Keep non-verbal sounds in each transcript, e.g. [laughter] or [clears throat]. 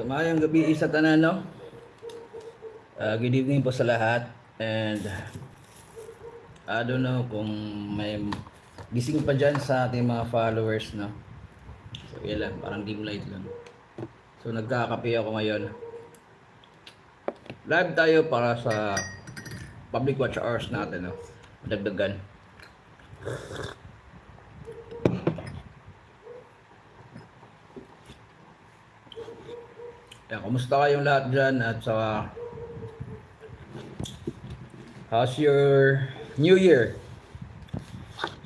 So, mayang gabi sa tanan, no? Uh, good evening po sa lahat. And I don't know kung may gising pa dyan sa ating mga followers, no? So, yan lang. Parang dim light lang. So, nagkakape ako ngayon. Live tayo para sa public watch hours natin, no? Madagdagan. Kumusta kayong lahat dyan at sa how's your New Year?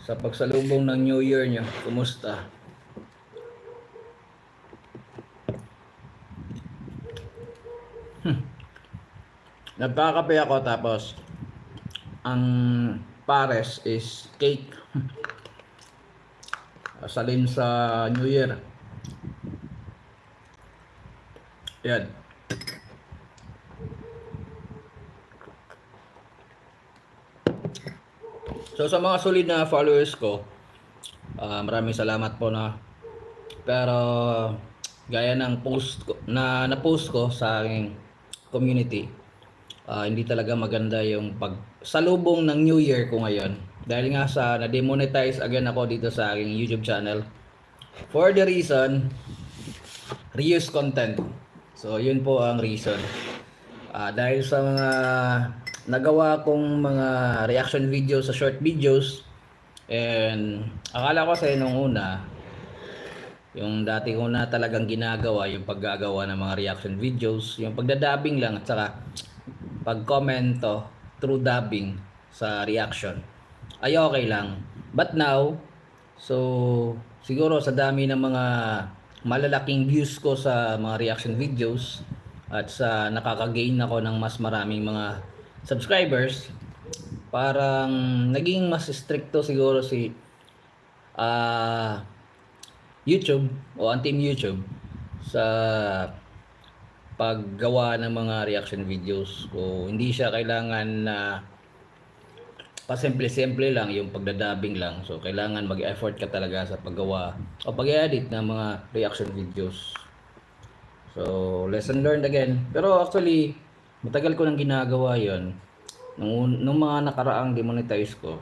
Sa pagsalubong ng New Year nyo, kumusta? Hmm. Nagkakape ako tapos ang pares is cake. [laughs] Salin sa New Year. Yan. So sa mga solid na followers ko, ah, maraming salamat po na pero gaya ng post ko, na na-post ko sa aking community, ah, hindi talaga maganda yung pag salubong ng New Year ko ngayon. Dahil nga sa na-demonetize again ako dito sa aking YouTube channel. For the reason, reuse content. So, yun po ang reason. Ah, dahil sa mga nagawa kong mga reaction videos sa short videos and akala ko kasi nung una yung dati ko na talagang ginagawa yung paggagawa ng mga reaction videos yung pagdadabing lang at saka pag-commento through dubbing sa reaction ay okay lang but now so siguro sa dami ng mga malalaking views ko sa mga reaction videos at sa nakaka-gain ako ng mas maraming mga subscribers. Parang naging mas stricto siguro si ah YouTube o ang team YouTube sa paggawa ng mga reaction videos ko. Hindi siya kailangan na pasimple-simple lang yung pagdadabing lang. So kailangan mag-effort ka talaga sa paggawa o pag-edit ng mga reaction videos. So lesson learned again. Pero actually matagal ko nang ginagawa yon nung, nung mga nakaraang demonetize ko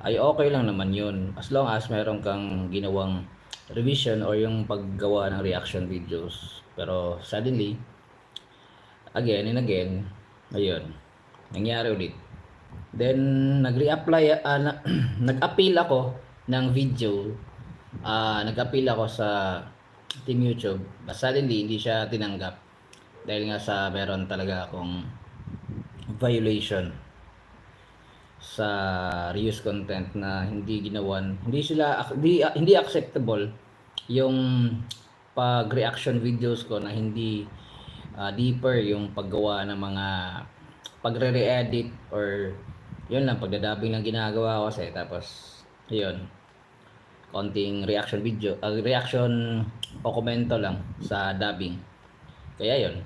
ay okay lang naman yun. As long as meron kang ginawang revision or yung paggawa ng reaction videos. Pero suddenly again and again ayun nangyari ulit then nag-reapply ah, na, [clears throat] nag-appeal ako ng video. Ah nag-appeal ako sa Team YouTube. But suddenly hindi siya tinanggap. Dahil nga sa meron talaga akong violation sa reuse content na hindi ginawan. Hindi sila hindi, hindi acceptable yung pag reaction videos ko na hindi ah, deeper yung paggawa ng mga pagre-re-edit or yun lang pagdadabing lang ginagawa ko kasi tapos yun konting reaction video ah, reaction o komento lang sa dubbing kaya yun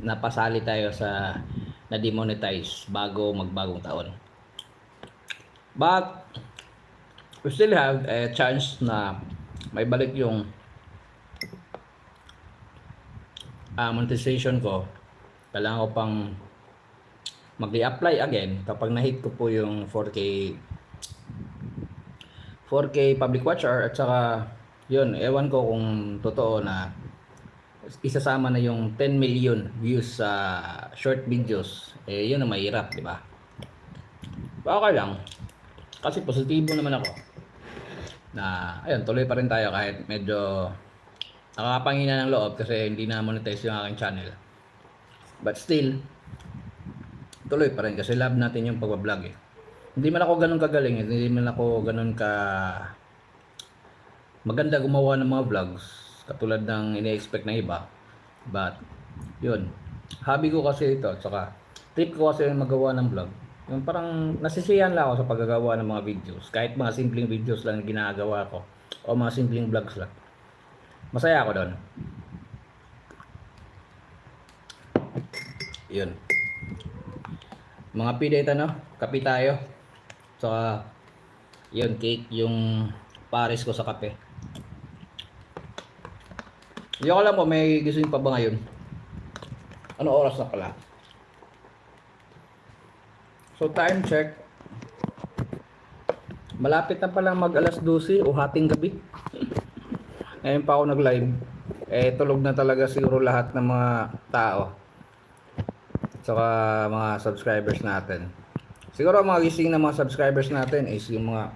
napasali tayo sa na demonetize bago magbagong taon. But we still have a chance na may balik yung uh, monetization ko. Kailangan ko pang mag-apply again kapag na-hit ko po yung 4K 4K public watch hour at saka yun, ewan ko kung totoo na isasama na yung 10 million views sa short videos, eh yun ang mahirap, di ba? Okay lang. Kasi positibo naman ako. Na, ayun, tuloy pa rin tayo kahit medyo nakakapangina ng loob kasi hindi na monetize yung aking channel. But still, tuloy pa rin kasi love natin yung pagbablog eh. Hindi man ako ganun kagaling, eh. hindi man ako ganun ka maganda gumawa ng mga vlogs katulad ng ini-expect ng iba. But, yun. Hobby ko kasi ito. At saka, trip ko kasi magawa ng vlog. Yung parang nasisiyahan lang ako sa paggagawa ng mga videos. Kahit mga simpleng videos lang ginagawa ko. O mga simpleng vlogs lang. Masaya ako doon. Yun. Mga pidate ano, kape tayo. Saka, yun, cake, yung pares ko sa kape. Hindi ko alam po, may gising pa ba ngayon? Ano oras na pala? So time check. Malapit na palang mag alas 12 o hating gabi. [laughs] Ngayon pa ako nag-live. Eh tulog na talaga siguro lahat ng mga tao. Saka mga subscribers natin. Siguro ang mga gising ng mga subscribers natin is yung mga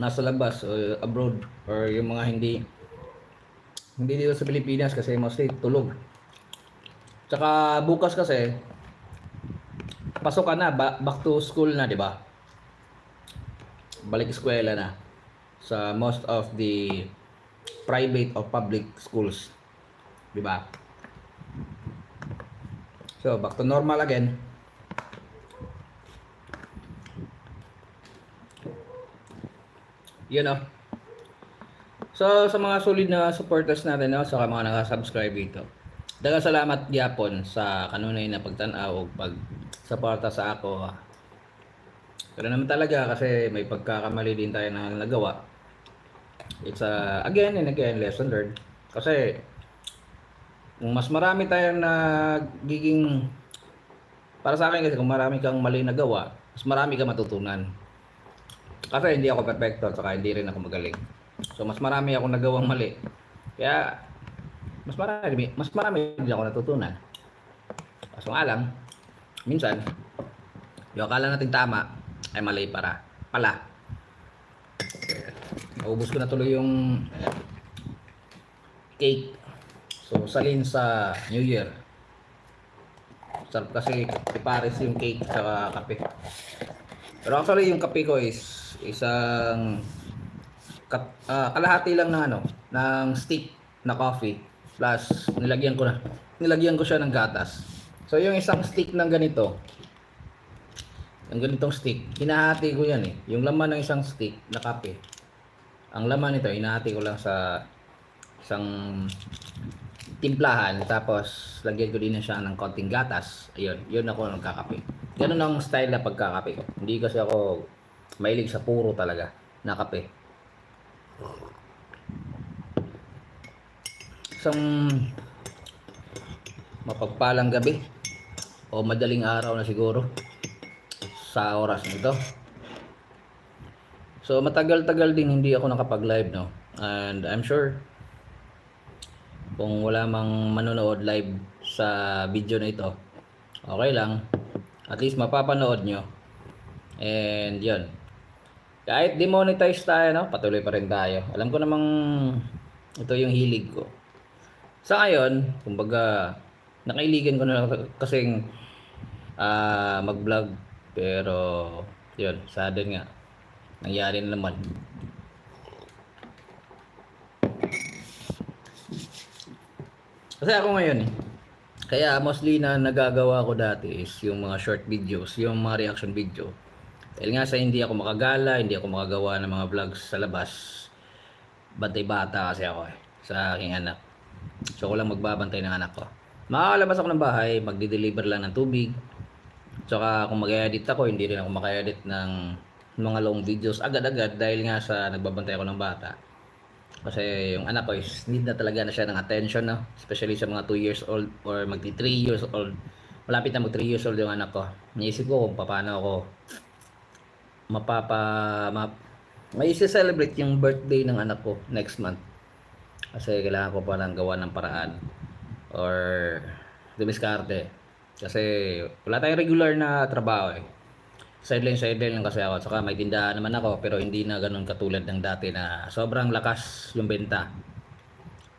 nasa labas o abroad or yung mga hindi hindi dito sa Pilipinas kasi mostly tulog. Tsaka bukas kasi pasok ka na, ba- back to school na, di ba? Balik eskwela na sa most of the private or public schools. Di ba? So, back to normal again. Yun know. So, sa mga solid na supporters natin, no, sa mga nakasubscribe dito. Dagang salamat gyapon sa kanunay na pagtanaw o pag suporta sa ako. Pero naman talaga kasi may pagkakamali din tayo na nagawa. It's a, again and again lesson learned. Kasi kung mas marami tayong nagiging para sa akin kasi kung marami kang mali na gawa, mas marami kang matutunan. Kasi hindi ako perfecto at saka hindi rin ako magaling. So mas marami akong nagawang mali. Kaya mas marami mas marami din ako natutunan. Kaso nga lang, minsan yung akala natin tama ay mali para pala. Naubos ko na tuloy yung cake. So salin sa New Year. Sarap kasi ipares yung cake sa kape. Pero actually yung kape ko is isang kat, ah, kalahati lang ng ano, ng stick na coffee plus nilagyan ko na nilagyan ko siya ng gatas. So yung isang stick ng ganito, yung ganitong stick, hinahati ko yan eh. Yung laman ng isang stick na kape. Ang laman nito, hinahati ko lang sa isang timplahan tapos lagyan ko din na siya ng konting gatas. Ayun, yun ako nagkakape. Ganun ang style na pagkakape ko. Hindi kasi ako mahilig sa puro talaga na kape. Isang mapagpalang gabi o madaling araw na siguro sa oras nito. So matagal-tagal din hindi ako nakapag-live no. And I'm sure kung wala mang manonood live sa video na ito, okay lang. At least mapapanood nyo. And yun. Kahit demonetize tayo, no? patuloy pa rin tayo. Alam ko namang ito yung hilig ko. Sa ngayon, kumbaga, nakailigan ko na kasing ah, mag-vlog. Pero, yun, sadden nga. Nangyari na naman. Kasi ako ngayon eh. Kaya mostly na nagagawa ko dati is yung mga short videos, yung mga reaction video. Dahil nga sa hindi ako makagala, hindi ako makagawa ng mga vlogs sa labas. Bantay bata kasi ako eh, sa aking anak. So ako lang magbabantay ng anak ko. Makakalabas ako ng bahay, magdi-deliver lang ng tubig. Tsaka kung mag-edit ako, hindi rin ako maka-edit ng mga long videos agad-agad dahil nga sa nagbabantay ako ng bata. Kasi yung anak ko is need na talaga na siya ng attention, no? Especially sa mga 2 years old or magti 3 years old. Malapit na mag 3 years old yung anak ko. Naisip ko kung paano ako mapapa map, may celebrate yung birthday ng anak ko next month. Kasi kailangan ko pa lang gawa ng paraan or dumiskarte. Kasi wala tayong regular na trabaho eh sideline sideline lang kasi ako. Saka may tindahan naman ako pero hindi na ganun katulad ng dati na sobrang lakas yung benta.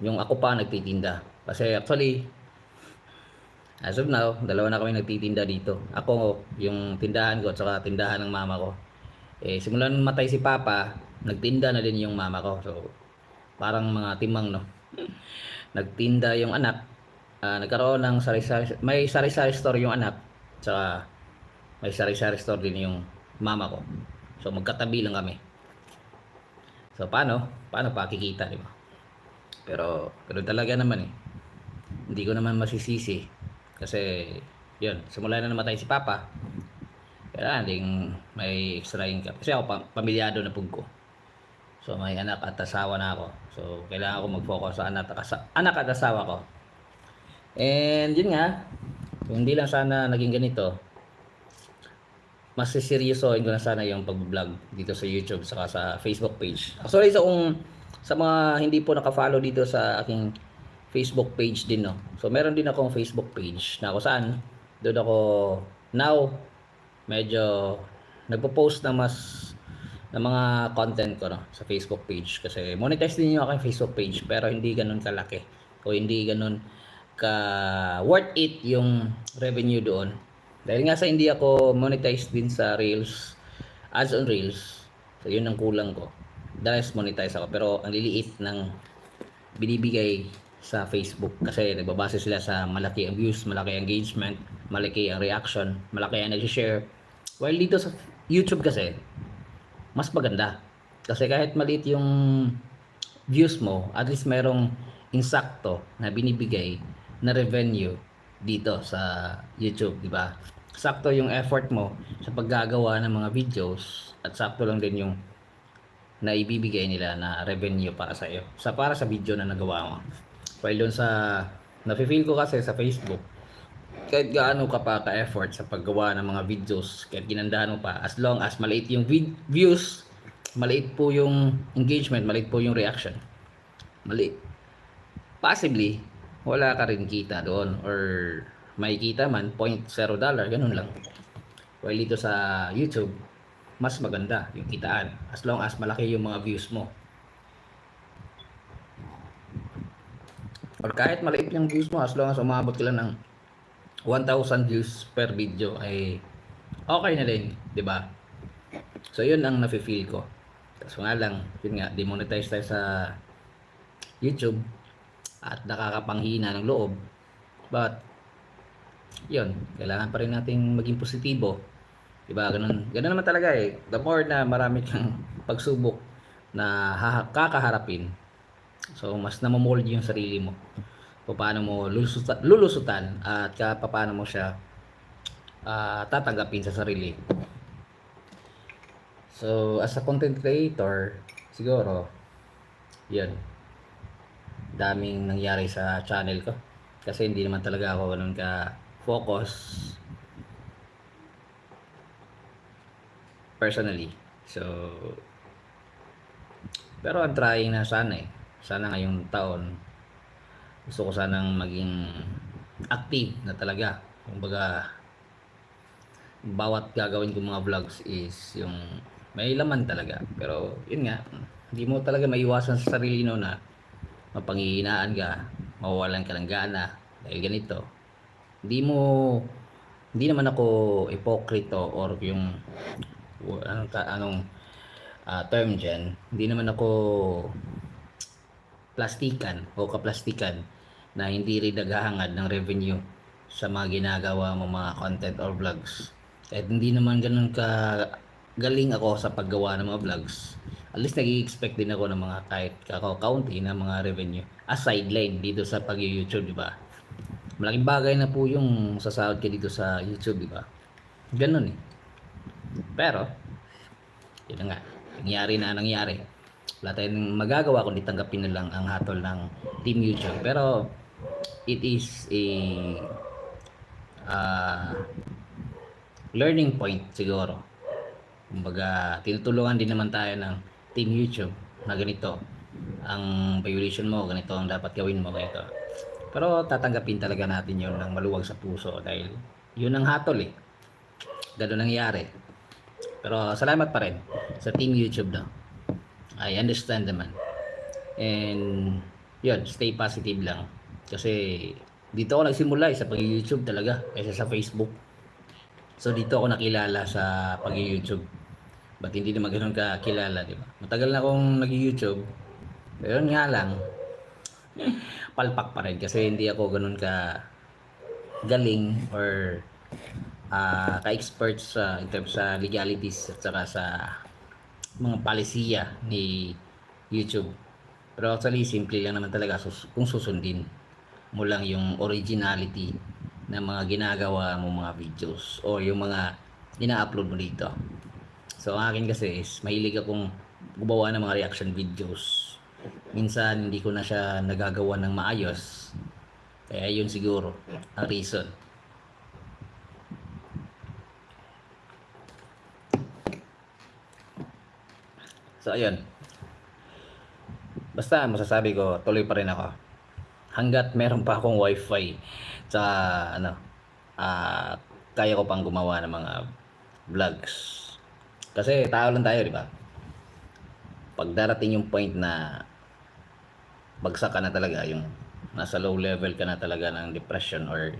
Yung ako pa nagtitinda. Kasi actually as of now dalawa na kami nagtitinda dito. Ako yung tindahan ko at saka tindahan ng mama ko. Eh simulan matay si papa nagtinda na din yung mama ko. So parang mga timang no? [laughs] Nagtinda yung anak. Ah, nagkaroon ng sari-sari may sari-sari store yung anak saka may sari-sari store din yung mama ko. So magkatabi lang kami. So paano? Paano pa kikita, di ba? Pero pero talaga naman eh. Hindi ko naman masisisi kasi yun, simula na namatay si Papa. Kaya ding may extra income. Kasi ako pa, pamilyado na pug ko. So may anak at asawa na ako. So kailangan ko mag-focus sa anak asa- anak at asawa ko. And yun nga, kung hindi lang sana naging ganito, mas siseryosohin ko na sana yung pag-vlog dito sa YouTube saka sa Facebook page. Sorry sa kung sa mga hindi po naka-follow dito sa aking Facebook page din no. So meron din akong Facebook page na kung saan doon ako now medyo nagpo-post na mas ng mga content ko no, sa Facebook page kasi monetize din yung aking Facebook page pero hindi ganun kalaki o hindi ganun ka worth it yung revenue doon dahil nga sa hindi ako monetize din sa Reels ads on Reels so yun ang kulang ko dahil monetize ako pero ang liliit ng binibigay sa Facebook kasi nagbabase sila sa malaki ang views, malaki ang engagement, malaki ang reaction, malaki ang nag-share. While dito sa YouTube kasi, mas maganda. Kasi kahit maliit yung views mo, at least mayroong insakto na binibigay na revenue dito sa YouTube, di ba? Sakto yung effort mo sa paggagawa ng mga videos at sakto lang din yung na ibibigay nila na revenue para sa iyo. Sa para sa video na nagawa mo. While doon sa nafe-feel ko kasi sa Facebook, kahit gaano ka pa ka-effort sa paggawa ng mga videos, kahit ginandahan mo pa, as long as maliit yung views, maliit po yung engagement, maliit po yung reaction. Maliit. Possibly, wala ka rin kita doon or may kita man, 0.0 dollar, ganun lang. While dito sa YouTube, mas maganda yung kitaan as long as malaki yung mga views mo. Or kahit maliit yung views mo as long as umabot ka lang ng 1,000 views per video ay okay na din, 'di ba? So 'yun ang nafe-feel ko. Kaso nga lang, yun nga, demonetize tayo sa YouTube at nakakapanghina ng loob. But, yun, kailangan pa rin nating maging positibo. Diba? Ganun, ganun naman talaga eh. The more na marami kang pagsubok na kakaharapin, so mas namomold yung sarili mo. Paano mo lulusutan, lulusutan at paano mo siya ah, tatanggapin sa sarili. So, as a content creator, siguro, yun, daming nangyari sa channel ko. Kasi hindi naman talaga ako ganun ka focus personally. So, pero I'm trying na sana eh. Sana ngayong taon, gusto ko sanang maging active na talaga. Kumbaga, bawat gagawin kong mga vlogs is yung may laman talaga. Pero, yun nga, hindi mo talaga maiwasan sa sarili no na mapanghihinaan ka, mawawalan ka ng gana dahil ganito. Hindi mo, hindi naman ako ipokrito or yung anong, anong ah, term dyan, hindi naman ako plastikan o kaplastikan na hindi rin naghahangad ng revenue sa mga ginagawa mo mga content or vlogs. Kahit hindi naman ganun ka galing ako sa paggawa ng mga vlogs, at least nag-expect din ako ng mga kahit kakao-county na mga revenue as sideline dito sa pag-YouTube, di ba? Malaking bagay na po yung sasahod ka dito sa YouTube, di ba? Ganun eh. Pero, yun na nga, nangyari na nangyari. Wala tayong magagawa kundi tanggapin na lang ang hatol ng Team YouTube. Pero, it is a ah, learning point siguro. Kumbaga, tinutulungan din naman tayo ng Team YouTube na ganito. Ang violation mo, ganito ang dapat gawin mo, ganito. Pero tatanggapin talaga natin yun ng maluwag sa puso dahil yun ang hatol eh. Ganun nangyari. Pero salamat pa rin sa Team YouTube daw. I understand naman. And yun, stay positive lang. Kasi dito ako nagsimula eh, sa pag-YouTube talaga kaysa sa Facebook. So dito ako nakilala sa pag-YouTube. Ba't hindi naman ganun kakilala, di ba? Matagal na akong nag-YouTube. Pero nga lang, [laughs] palpak pa rin kasi hindi ako ganun ka galing or ah, ka-expert sa in terms sa legalities at saka sa mga palisiya ni YouTube. Pero actually, simple lang naman talaga sus- kung susundin mo lang yung originality ng mga ginagawa mo mga videos o yung mga ina-upload mo dito. So, ang akin kasi is mahilig akong gumawa ng mga reaction videos. Minsan hindi ko na siya nagagawa ng maayos. Kaya yun siguro ang reason. So ayun. Basta masasabi ko, tuloy pa rin ako. Hanggat meron pa akong wifi sa ano, ah kaya ko pang gumawa ng mga vlogs. Kasi tao lang tayo, di ba? Pag darating yung point na bagsak ka na talaga, yung nasa low level ka na talaga ng depression or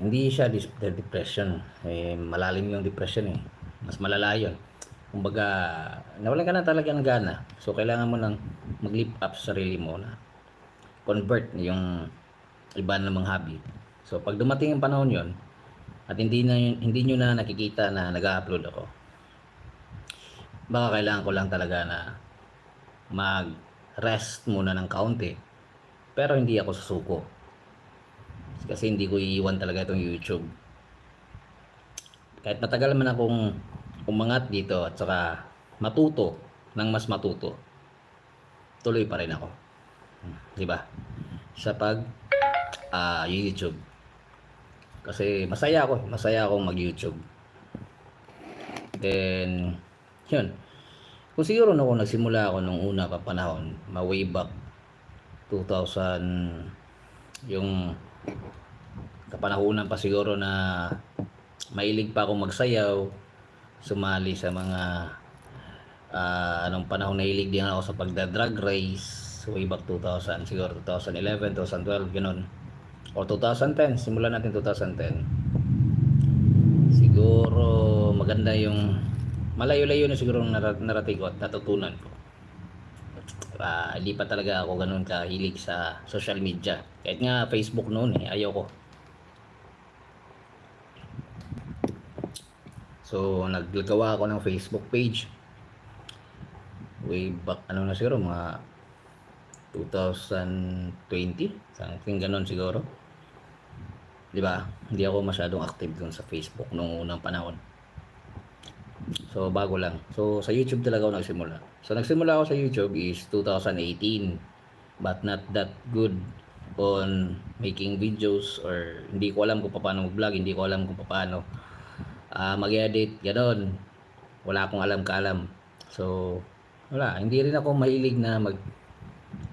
hindi siya de- depression. Eh, malalim yung depression eh. Mas malala yun. Kumbaga, nawalan ka na talaga ng gana. So, kailangan mo nang mag-lift up sa sarili mo na convert yung iba namang hobby. So, pag dumating yung panahon yon at hindi na hindi nyo na nakikita na nag-upload ako, baka kailangan ko lang talaga na mag-rest muna ng kaunti. Pero hindi ako susuko. Kasi hindi ko iiwan talaga itong YouTube. Kahit matagal man akong umangat dito at saka matuto ng mas matuto, tuloy pa rin ako. Di ba? Sa pag ah, YouTube. Kasi masaya ako, masaya akong mag-YouTube. Then, yun. Kung siguro no, kung nagsimula ako nung una pa panahon, ma way back 2000 yung kapanahunan pa siguro na mailig pa ako magsayaw, sumali sa mga ah, anong panahon na hilig din ako sa pagda-drag race way back 2000 siguro 2011 2012 ganun o 2010 simulan natin 2010 siguro maganda yung malayo-layo na siguro ang nara- narating ko at natutunan ko Ah, hindi pa talaga ako ganun kahilig sa social media kahit nga Facebook noon eh ayaw ko So, naglagawa ako ng Facebook page. Way back, ano na siguro, mga 2020, something ganun siguro. Di ba? Hindi ako masyadong active dun sa Facebook nung unang panahon. So, bago lang. So, sa YouTube talaga ako nagsimula. So, nagsimula ako sa YouTube is 2018. But not that good on making videos or hindi ko alam kung paano mag-vlog, hindi ko alam kung paano ah mag-edit, gano'n. Wala akong alam kaalam. So, wala. Hindi rin ako mahilig na mag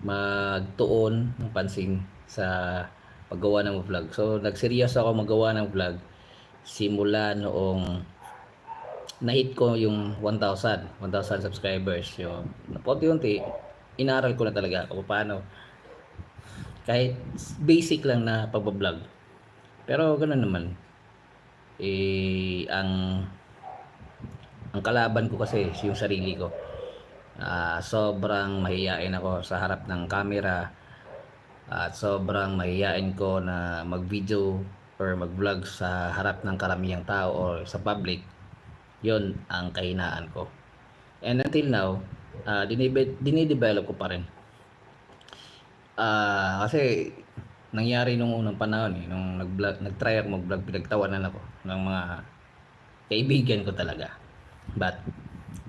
magtuon ng pansin sa paggawa ng vlog. So, nagseryoso ako magawa ng vlog simula noong na-hit ko yung 1,000, 1,000 subscribers. Yung, unti-unti, inaral ko na talaga kung paano kahit basic lang na pagbablog. Pero ganoon naman, eh ang ang kalaban ko kasi yung sarili ko. Ah, sobrang mahihain ako sa harap ng camera at sobrang mahihain ko na mag-video or mag-vlog sa harap ng karamihang tao or sa public. Yon ang kahinaan ko. And until now, uh, dinidevelop ko pa rin. Ah, kasi nangyari nung unang panahon eh, nung nag-vlog, nag-try ako mag-vlog, pinagtawanan ako ng mga kaibigan ko talaga. But,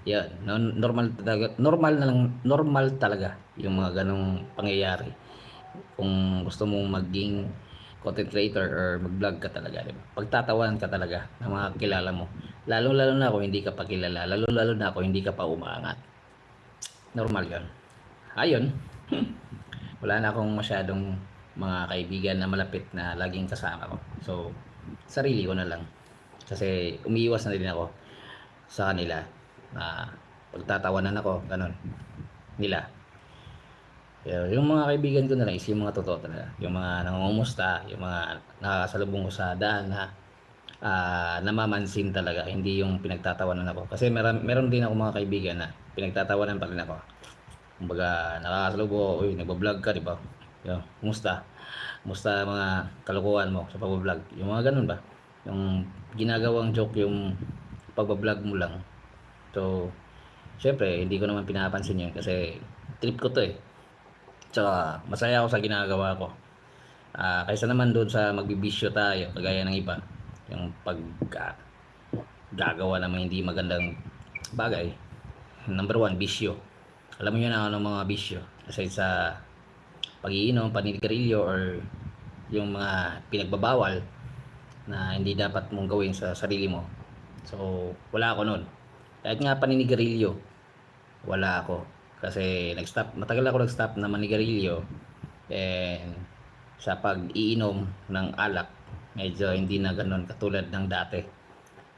yun, no- normal talaga, normal na lang, normal talaga yung mga ganong pangyayari. Kung gusto mong maging content creator or mag-vlog ka talaga, di ba? Pagtatawan ka talaga ng mga kilala mo. Lalo-lalo na ako hindi ka pa kilala, lalo-lalo na ako hindi ka pa umaangat. Normal yun. Ayun, [laughs] wala na akong masyadong mga kaibigan na malapit na laging kasama ko. So, sarili ko na lang. Kasi umiiwas na din ako sa kanila na pagtatawanan ako, ganun. Nila. Yung mga kaibigan ko na lang is yung mga totoo talaga. Yung mga nangungumusta, yung mga nakakasalubong ko sa daan na ah, namamansin talaga. Hindi yung pinagtatawanan ako. Kasi meron, meron din ako mga kaibigan na pinagtatawanan pa rin ako. Kumbaga, nakakasalubong ako, uy, nagbablog ka, di ba? Yo, kumusta? Kumusta mga kalokohan mo sa pagbablog? Yung mga ganun ba? Yung ginagawang joke yung pagbablog mo lang. So, syempre, hindi ko naman pinapansin yun kasi trip ko to eh. Tsaka, masaya ako sa ginagawa ko. Ah, kaysa naman doon sa magbibisyo tayo, kagaya ng iba, yung pag gagawa mga hindi magandang bagay. number one, bisyo. Alam mo yun ang ano mga bisyo. Aside sa pag-iinom, paninigarilyo, or yung mga pinagbabawal na hindi dapat mong gawin sa sarili mo. So, wala ako nun. Kahit nga paninigarilyo, wala ako. Kasi nag-stop, matagal ako nag-stop na manigarilyo. And sa pag-iinom ng alak, medyo hindi na ganun katulad ng dati.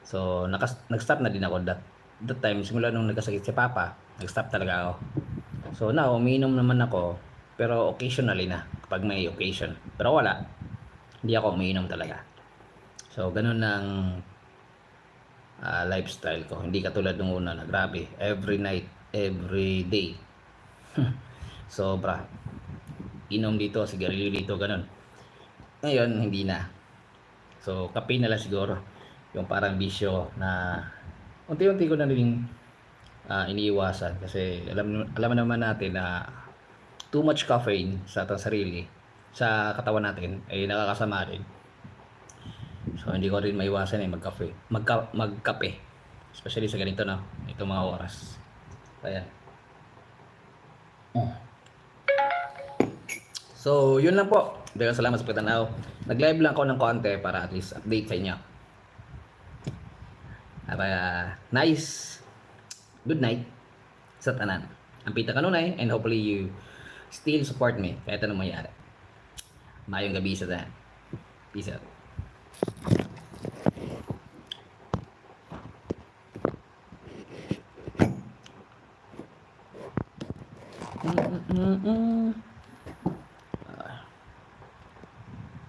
So, nag-stop na din ako that, that time. Simula nung nagkasakit si Papa, nag-stop talaga ako. So, now, umiinom naman ako, pero occasionally na, kapag may occasion. Pero wala, hindi ako umiinom talaga. So, ganun ang ah, lifestyle ko. Hindi katulad nung una na grabe, every night, every day. [laughs] Sobra. Inom dito, sigarilyo dito, ganun. Ngayon, hindi na. So, kape na lang siguro. Yung parang bisyo na unti-unti ko na rin ah, iniiwasan kasi alam alam naman natin na too much caffeine sa ating sarili sa katawan natin ay nakakasama rin. So hindi ko rin maiwasan eh magkape. Magka, magkape. Especially sa ganito na, itong mga oras. Ayan. So, yun lang po. Dagang salamat sa pagtanaw. Nag-live lang ako ng konti para at least update sa inyo. Uh, nice. Good night sa tanan. Ang pita kanunay and hopefully you still support me kahit anong mangyari. Mayong gabi sa tanan. Peace out.